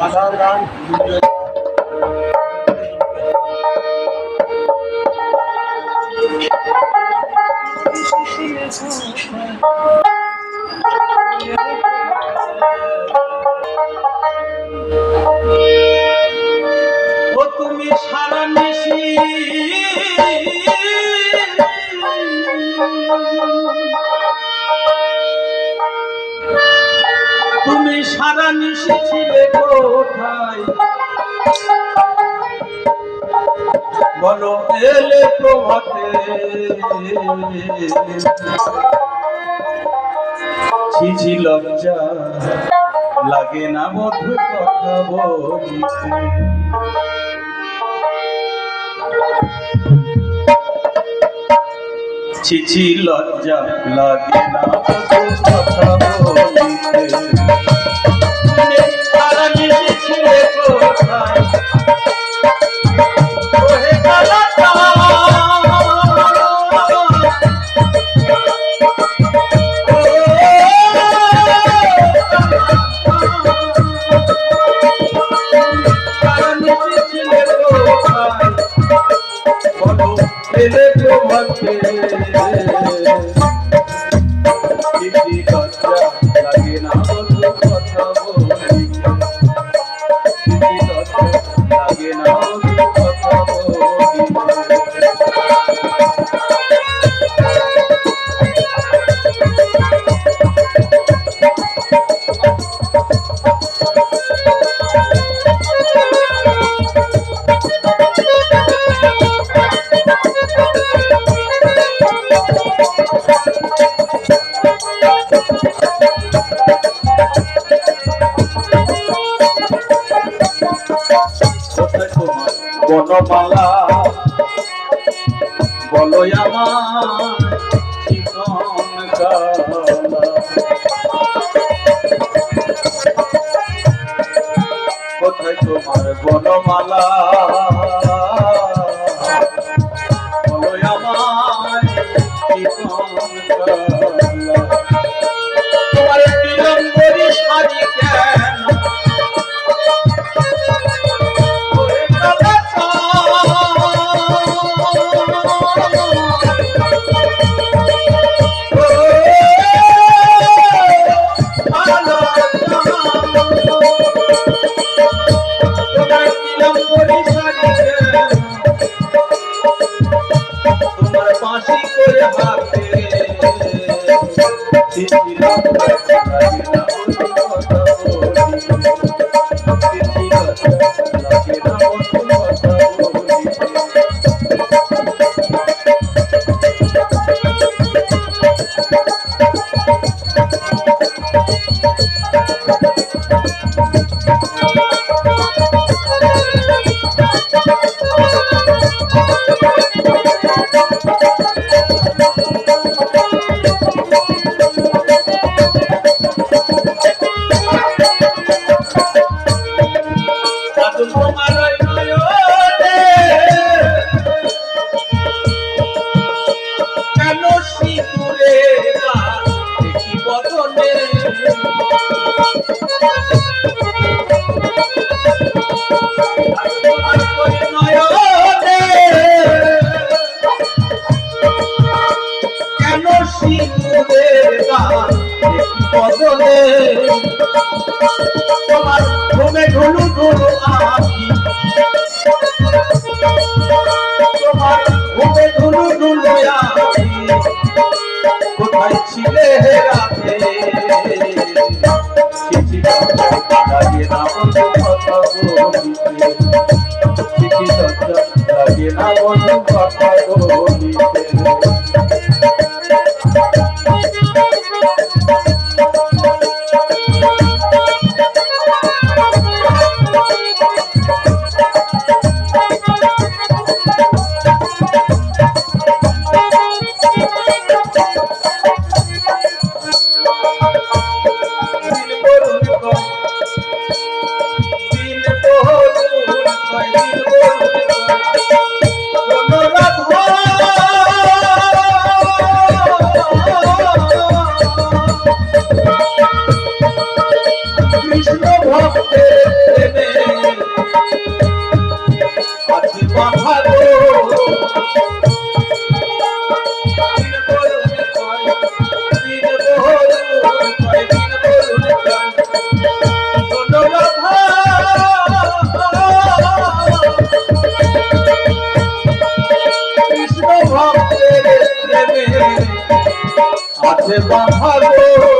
ও তুমি সারা নিশি। তুমি সারা নিশি ছিলে বলো, এলে প্রভাতে লজ্জা। লাগে না বধু কথা বলিতে। ছিছি লজ্জা। লাগে না বধু কথা বলিতে। এলে বনমালা বলো কোথায় তোমার বনমালা? বলি চিঠি তোমার ঘুমে ঢুলু ঢুলু আখি তোমার ঘুমে ঢুলু ঢুলু আখি কোথায় ছিলে হে রাতে লাগে না বন্ধু কথা বলিতে। লাগে না বন্ধু কথা আছে বাঁধা গো